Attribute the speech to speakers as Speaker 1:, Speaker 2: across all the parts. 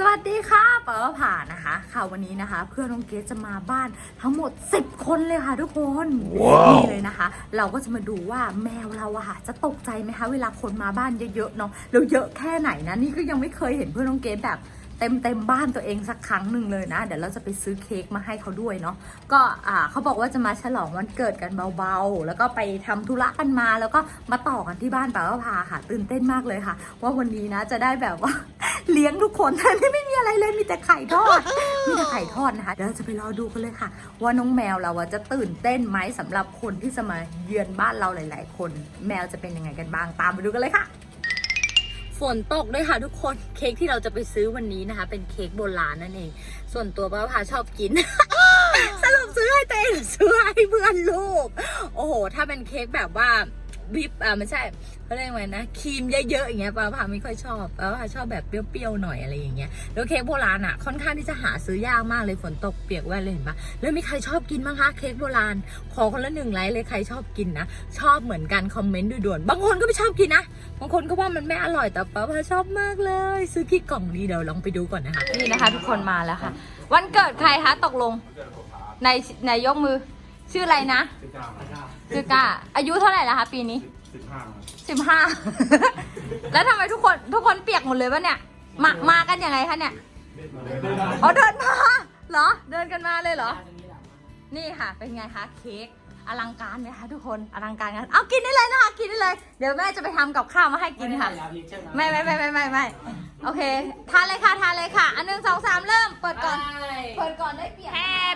Speaker 1: สวัสดีค่ะเป๋าผ่านะคะ ค่ะวันนี้นะคะ เพื่อนน้องเกดจะมาบ้านทั้งหมด 10 คนเลยค่ะทุกคน
Speaker 2: ว้าว
Speaker 1: นี่เลยนะคะ เราก็จะมาดูว่าแมวเราอะค่ะ จะตกใจไหมคะ เวลาคนมาบ้านเยอะๆเนาะแล้วเยอะแค่ไหนนะ นี่ก็ยังไม่เคยเห็นเพื่อนน้องเกดแบบเต็มเต็มๆบ้านตัวเองสักครั้งหนึ่งเลยนะ เดี๋ยวเราจะไปซื้อเค้กมาให้เขาด้วยเนาะก็อ่าเขาบอกว่าจะมาฉลองวันเกิดกันเบาๆ แล้วก็ไปทำธุระกันมา แล้วก็มาต่อกันที่บ้านเป๋าพาค่ะ ตื่นเต้นมากเลยค่ะ ว่าวันนี้นะจะได้แบบว่า เลี้ยงทุกคนแต่นี่ไม่มีอะไรเลยมีแต่ไข่ทอด มีแต่ไข่ทอดนะคะ เดี๋ยวเราจะไปรอดูกันเลยค่ะ ว่าน้องแมวเราอะจะตื่นเต้นไหมสำหรับคนที่จะมาเยือนบ้านเราหลาย ๆ คน แมวจะเป็นยังไงกันบ้างตามไปดูกันเลยค่ะฝนตกด้วยค่ะทุกคนเค้กที่เราจะไปซื้อวันนี้นะคะ เป็นเค้กโบราณนั่นเอง ส่วนตัวป้าพาชอบกิน สรุปซื้อให้ตัวเองหรือซื้อให้เพื่อนลูก โอ้โห ถ้าเป็นเค้กแบบว่า วิปอ่าไม่ใช่เขาเรียกว่าไงนะครีมเยอะๆอย่างเงี้ยป้าพาไม่ค่อยชอบป้าพาชอบแบบเปรี้ยวๆหน่อยอะไรอย่างเงี้ยแล้วเค้กโบราณอะค่อนข้างที่จะหาซื้อยากมากเลยฝนตกเปียกแว่นเลยเห็นปะแล้วมีใครชอบกินบ้างคะเค้กโบราณขอคนละหนึ่งไลค์เลยใครชอบกินนะชอบเหมือนกันคอมเมนต์ด่วนๆบางคนก็ไม่ชอบกินนะบางคนก็ว่ามันไม่อร่อยแต่ป้าพาชอบมากเลย ซื้อกี่กล่องดีเดี๋ยวลองไปดูก่อนนะคะนี่นะคะ ทุกคนมาแล้วค่ะ วันเกิดใครคะตกลงในในยกมือชื่ออะไรนะ
Speaker 2: สิบห้า
Speaker 1: ชื่อกาอายุเท่าไหร่แล้วคะปีนี้
Speaker 2: สิบห้า
Speaker 1: สิบห้า แล้วทำไมทุกคนทุกคนเปียกหมดเลยวะเนี่ย มามากันยังไงคะเนี่ย อ๋อเดินมาเหรอ เดินกันมาเลยเหรอ นี่ค่ะเป็นไงคะเค้กอลังการไหมคะทุกคนอลังการกันเอากินได้เลยนะคะกินได้เลย เดี๋ยวแม่จะไปทำกับข้าวมาให้กินค่ะไม่ไม่ไม่ไม่ไม่ไม่โอเคทานเลยค่ะทานเลยค่ะ อันหนึ่งสองสามเริ่มเปิดก่อน เปิดก่อนได้เปรียบ Happy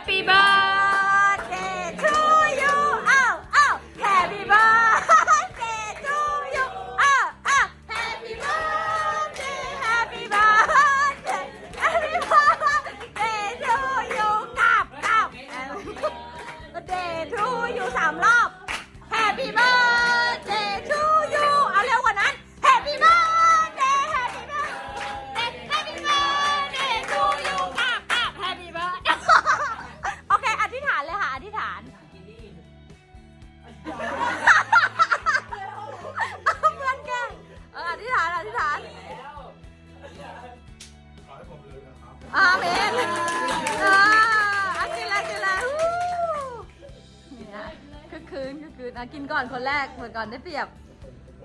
Speaker 1: นคือคืนอะกินก่อนคนแรกเปิดก่อนได้เปรียบ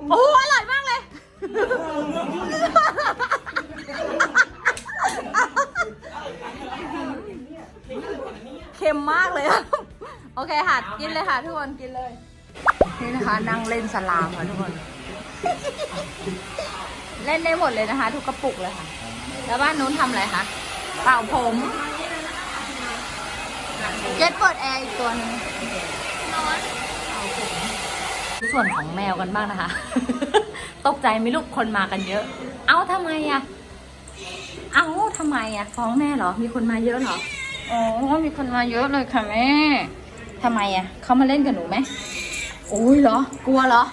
Speaker 1: โอ้อร่อยมากเลย เค็มมากเลยอะโอเคค่ะ กินเลยค่ะทุกคนกินเลย นี่นะคะนั่งเล่นสลามค่ะทุกคน เล่นได้หมดเลยนะคะ ทุกกระปุกเลยค่ะ แล้วบ้านนู้นทำอะไรคะ เป่าผม เจ็ดเปิดแอร์อีกตัวหนึงนอนเป่าผม ส่วนของแมวกันบ้างนะคะ ตกใจไหมลูกคนมากันเยอะ เอ้าทำไมอะเอ้าทำไมอะฟ้องแม่เหรอ มีคนมาเยอะเหรออ๋อมีคนมาเยอะเลยค่ะแม่ทำไมอะเขามาเล่นกับหนูไหมโอ้ยเหรอ กลัวเหรอ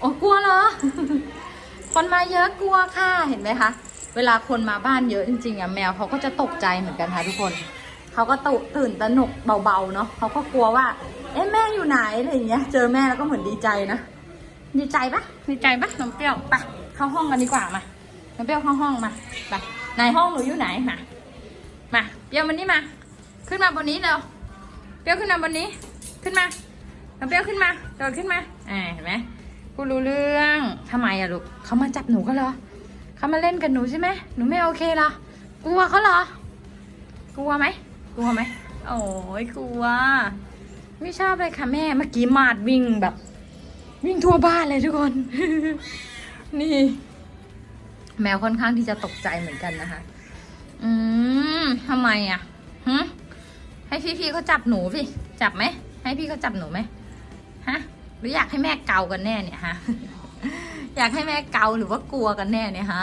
Speaker 1: โอ้กลัวเหรอ คนมาเยอะกลัวค่ะเห็นไหมคะเวลาคนมาบ้านเยอะจริงๆอะแมวเขาก็จะตกใจเหมือนกันค่ะทุกคนเขาก็ตุตื่นตระหนกเบาๆเนาะเขาก็กลัวว่า เอ๊ะแม่อยู่ไหนอะไรอย่างเงี้ย เจอแม่แล้วก็เหมือนดีใจนะดีใจปะดีใจปะน้องเปรี้ยวไปเข้าห้องกันดีกว่ามาน้องเปรี้ยวเข้าห้องมาไปไหนห้องหนูอยู่ไหนมามาเปรี้ยวมันนี่มา ขึ้นมาบนนี้เร็วเปรี้ยวขึ้นมาบนนี้ขึ้นมาน้องเปรี้ยวขึ้นมาโดดขึ้นมาอ่าเห็นไหมกูรู้เรื่องทำไมอะลูกเขามาจับหนูก็เหรอเขามาเล่นกับหนูใช่ไหมหนูไม่โอเคเหรอกลัวเขาเหรอกลัวไหมกลัวไหมโอ้ยกลัว ไม่ชอบเลยค่ะแม่ เมื่อกี้มาดวิ่งแบบ วิ่งทั่วบ้านเลยทุกคน นี่ แมวค่อนข้างที่จะตกใจเหมือนกันนะคะ อืมทำไมอะหึให้พี่ๆเขาจับหนูพี่ จับไหม ให้พี่เขาจับหนูไหมฮะ หรืออยากให้แม่เกากันแน่เนี่ยฮะ อยากให้แม่เกาหรือว่ากลัวกันแน่เนี่ยฮะ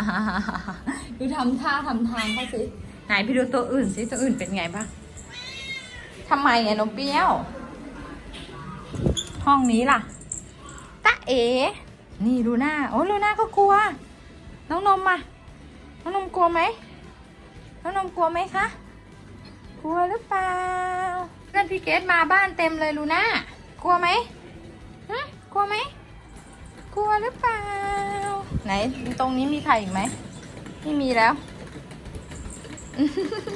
Speaker 1: ดูทำท่าทำทางเขาสิ ไหนพี่ดูตัวอื่นสิ ตัวอื่นเป็นไงบ้างทำไมอะนมเปี้ยว ห้องนี้ล่ะตะเอ๋นี่ลูน่าโอ้ลูน่าก็กลัว น้องนมมาน้องนมกลัวไหมน้องนมกลัวไหมคะกลัวหรือเปล่าเพื่อนพี่เกดมาบ้านเต็มเลยลูน่ากลัวไหมฮะกลัวไหมกลัวหรือเปล่า ไหนตรงนี้มีใครอีกไหมไม่มีแล้ว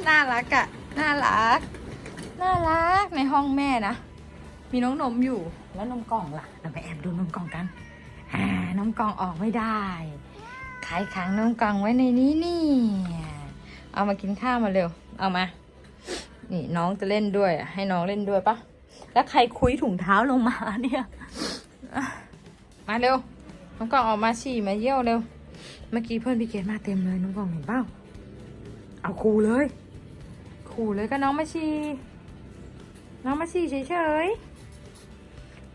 Speaker 1: น่ารักอะน่ารัก น่ารักในห้องแม่นะ มีน้องนมอยู่ แล้วนมกล่องล่ะ เราไปแอบดูนมกล่องกันอ่านมกล่องออกไม่ได้ใครขังนมกล่องไว้ในนี้นี่ เอามากินข้าวมาเร็ว เอามา นี่น้องจะเล่นด้วยอะให้น้องเล่นด้วยปะแล้วใครคุยถุงเท้าลงมาเนี่ย มาเร็วน้องกล่องออกมาฉี่มาเยี่ยวเร็ว เมื่อกี้เพื่อนพี่เกดมาเต็มเลยน้องกล่องเห็นเปล่าเอาคูเลย คูเลยก็น้องมาฉี่น้องมาฉี่เฉยๆ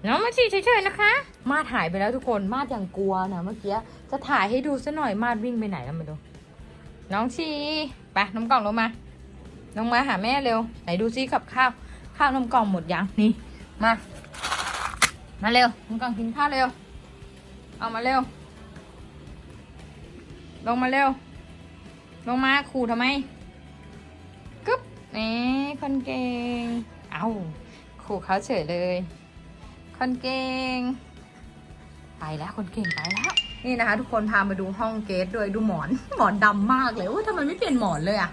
Speaker 1: น้องมาฉี่เฉยๆนะคะ มาดหายไปแล้วทุกคน มาดอย่างกลัวนะเมื่อกี้ จะถ่ายให้ดูซะหน่อย มาดวิ่งไปไหนแล้วมาดู น้องชีไปน้องกล่องลงมา ลงมาหาแม่เร็ว ไหนดูซิกับข้าว ข้าวนมกล่องหมดยัง นี่ มา มาเร็วน้องกล่องกินข้าวเร็ว เอามาเร็ว ลงมาเร็ว ลงมาขู่ทำไมกึ๊บนี่คนเก่ง เอาขู่เขาเฉยเลย คนเก่ง ไปแล้วคนเก่งไปแล้ว นี่นะคะ ทุกคนพามาดูห้องเกสด้วยดูหมอน หมอนดำมากเลยโอ้ยทำไมไม่เปลี่ยนหมอนเลยอะ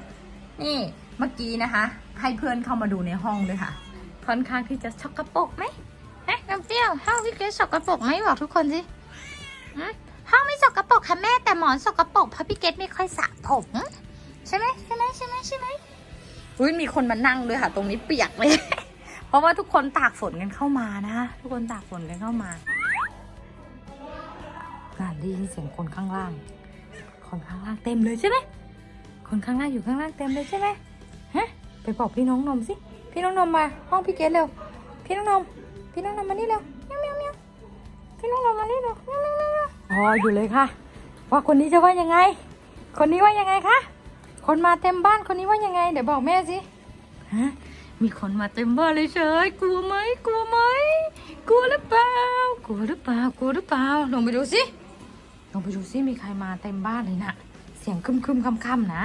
Speaker 1: นี่เมื่อกี้นะคะ ให้เพื่อนเข้ามาดูในห้องด้วยค่ะ ค่อนข้างที่จะชกกระปรกไหมฮะน้ำเปรี้ยวห้องพี่เกสสกระปรกไหมบอกทุกคนสิหืมห้องไม่สกระปรกค่ะแม่แต่หมอนสกระปรกเพราะพี่เกสไม่ค่อยสระผมใช่ไหมใช่ไหมใช่ไหมใช่ไหมอุ้ยมีคนมานั่งด้วยค่ะ ตรงนี้เปียกเลย เพราะว่าทุกคนตากฝนกันเข้ามานะ ทุกคนตากฝนกันเข้ามาน่าได้ยินเสียงคนข้างล่าง คนข้างล่างเต็มเลยใช่ไหมคนข้างล่างอยู่ข้างล่างเต็มเลยใช่ไหมฮะ ไปบอกพี่น้องนมสิ พี่น้องนมมา ห้องพี่เกดเร็ว พี่น้องนม พี่น้องนมมานี่เร็วเมียวเมียวเมียวพี่น้องนมมานี่เร็วเมียวเมียวเมียวเมียวอ๋ออยู่เลยค่ะ ว่าคนนี้จะว่ายังไง คนนี้ว่ายังไงคะ คนมาเต็มบ้านคนนี้ว่ายังไง เดี๋ยวบอกแม่สิ ฮะ มีคนมาเต็มบ้านเลยเฉยกลัวไหมกลัวไหมกลัวหรือเปล่ากลัวหรือเปล่ากลัวหรือเปล่าลองไปดูสิลองไปดูสิมีใครมาเต็มบ้านเลยนะเสียงคึมคึมค่ำค่ำนะ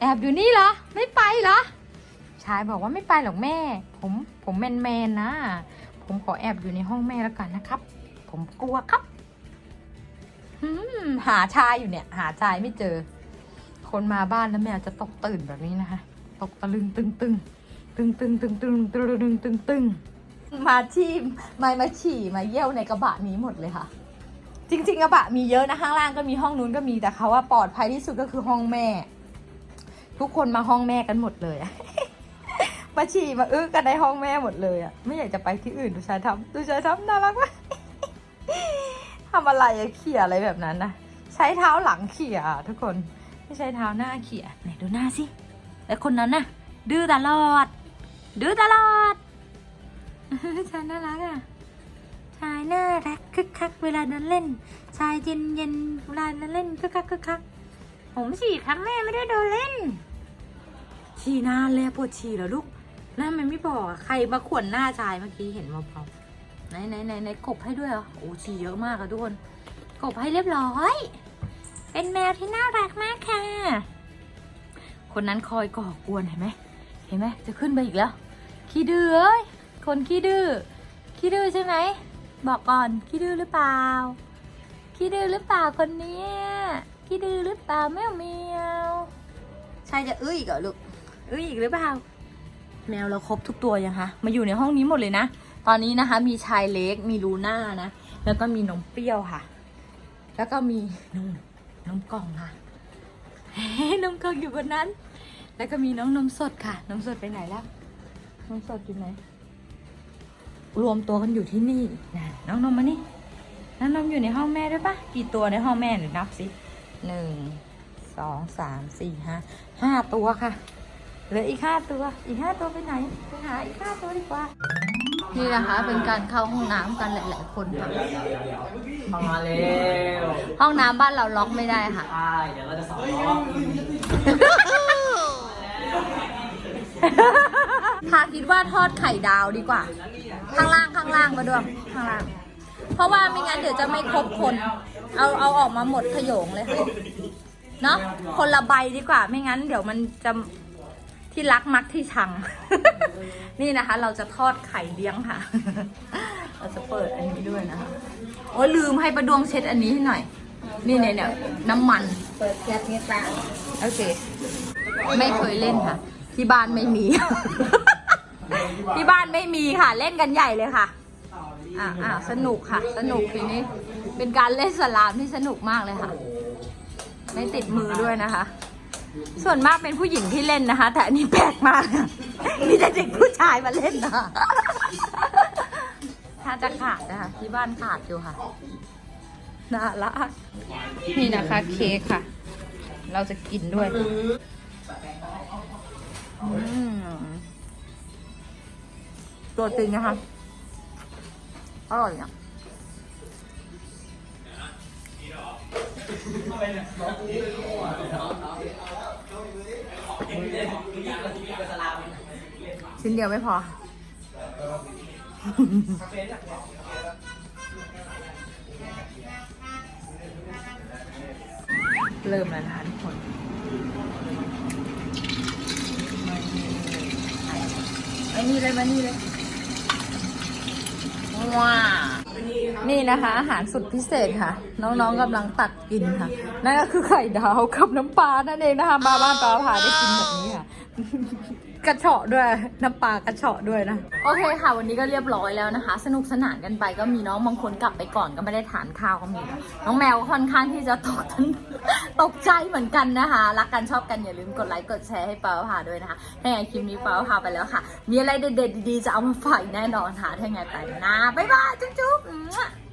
Speaker 1: แอบอยู่นี่เหรอ ไม่ไปเหรอชายบอกว่าไม่ไปหรอกแม่ ผมผมแมนแมนนะ ผมขอแอบอยู่ในห้องแม่แล้วกันนะครับ ผมกลัวครับหืมหาชายอยู่เนี่ย หาชายไม่เจอ คนมาบ้านแล้วแมวจะตกตื่นแบบนี้นะคะตกตะลึงตึงตึง ตึงตึงตึงตึงตึงตึงตึงตึงมาที่มามาฉี่มาเยี่ยวในกระบะนี้หมดเลยค่ะ จริงๆกระบะมีเยอะนะข้างล่างก็มีห้องนู้นก็มีแต่เขาว่าปลอดภัยที่สุดก็คือห้องแม่ ทุกคนมาห้องแม่กันหมดเลยมาฉี่มาอึกันในห้องแม่หมดเลยอะไม่อยากจะไปที่อื่นดูชายทำดูชายทำน่ารักมากทำอะไรอะเขี่ยอะไรแบบนั้นนะใช้เท้าหลังเขี่ยทุกคนไม่ใช้เท้าหน้าเขี่ยไหนดูหน้าสิแล้วคนนั้นน่ะดื้อตลอด ดื้อตลอดชายน่ารักอะ ชายน่ารักคึกคักเวลานั้นเล่น ชายเย็นเย็นเวลานั้นเล่นคึกคักคึกคัก ผมฉี่ครั้งแม่ไม่ได้โดนเล่น ฉี่นานแล้วปวดฉี่เหรอลูก แล้วทำไมไม่บอกใครมาขวนหน้าชายเมื่อกี้เห็นมาเปล่าไหนไหนไหนไหนกบให้ด้วยเหรอ โอ้ฉี่เยอะมากอะทุกคน กบให้เรียบร้อย เป็นแมวที่น่ารักมากค่ะ คนนั้นคอยก่อกวนเห็นไหม เห็นไหมจะขึ้นไปอีกแล้ว ขี้ดื้อเอ้ยคนขี้ดื้อขี้ดื้อใช่ไหมบอกก่อนขี้ดื้อหรือเปล่าขี้ดื้อหรือเปล่าคนนี้ขี้ดื้อหรือเปล่าแมวเมียวชายจะอื้ออีกเหรอลูกอื้ออีกหรือเปล่า แมวเราครบทุกตัวยังคะมาอยู่ในห้องนี้หมดเลยนะตอนนี้นะคะ มีชายเล็กมีลูน่านะแล้วก็มีนมเปรี้ยวค่ะ แล้วก็มีนมนมกล่องค่ะนมกล่องอยู่บนนั้น แล้วก็มีน้องนมสดค่ะ นมสดไปไหนแล้ว นมสดอยู่ไหน รวมตัวกันอยู่ที่นี่นะน้องนมมานี่ น้องนมอยู่ในห้องแม่ด้วยปะกี่ตัวในห้องแม่หรือนับสิหนึ่งสองสามสี่ห้าห้าตัวค่ะเหลืออีกห้าตัว อีกห้าตัวไปไหนไปหาอีกห้าตัวดีกว่า นี่นะคะเป็นการเข้าห้องน้ำกันหลาย ๆ คนค่ะ
Speaker 2: มาเร็ว
Speaker 1: ห้องน้ำบ้านเราล็อกไม่ได้ค่ะ
Speaker 2: ใช่เดี๋ยวเราจะสอนร้อง
Speaker 1: พาคิดว่าทอดไข่ดาวดีกว่า ข้างล่างข้างล่างมาด้วยข้างล่าง เพราะว่าไม่งั้นเดี๋ยวจะไม่ครบคน เอาเอาออกมาหมดขโยงเลยค่ะเนาะคนละใบดีกว่า ไม่งั้นเดี๋ยวมันจะที่รักมักที่ชัง นี่นะคะ เราจะทอดไข่เลี้ยงค่ะ เราจะเปิดอันนี้ด้วยนะคะโอ้ยลืมให้ประดวงเช็ดอันนี้ให้หน่อย นี่เนี่ยเนี่ยน้ำมัน
Speaker 3: เปิดแก๊สนี่ตา
Speaker 1: โอเค ไม่เคยเล่นค่ะ ที่บ้านไม่มี ที่บ้านไม่มีค่ะ เล่นกันใหญ่เลยค่ะอ่าอ่าสนุกค่ะ สนุกทีนี้ เป็นการเล่นสลามที่สนุกมากเลยค่ะ ไม่ติดมือด้วยนะคะ ส่วนมากเป็นผู้หญิงที่เล่นนะคะ แต่อันนี้แปลกมากค่ะมีแต่เด็กผู้ชายมาเล่นนะคะถ้าจะขาดนะคะที่บ้านขาดอยู่ค่ะน่ารักนี่นะคะเค้กค่ะ เราจะกินด้วย อืม ตัวจริงนะคะ อร่อยอะชิ้นเดียวไม่พอ เริ่มแล้วนะคะทุกคนไอ้นี่เลยมานี่เลย ว้านี่นะคะ อาหารสุดพิเศษค่ะ น้องๆกำลังตักกินค่ะ นั่นก็คือไข่ดาวกับน้ำปลานั่นเองนะคะมาบ้านปลาผาได้กินแบบนี้ค่ะ กระเฉาะด้วยน้ำปลากระเฉาะด้วยนะ โอเคค่ะ วันนี้ก็เรียบร้อยแล้วนะคะ สนุกสนานกันไปก็มีน้องบางคนกลับไปก่อนก็ไม่ได้ทานข้าวก็มี น้องแมวก็ค่อนข้างที่จะตกตกใจเหมือนกันนะคะ รักกันชอบกันอย่าลืมกดไลค์กดแชร์ให้ปาผาด้วยนะคะถ้าอย่างคลิปนี้ปาผาไปแล้วค่ะ มีอะไรเด็ดๆดีๆจะเอามาฝากแน่นอนค่ะถ้าอย่างไรไปนะบ๊ายบายจุ๊บๆ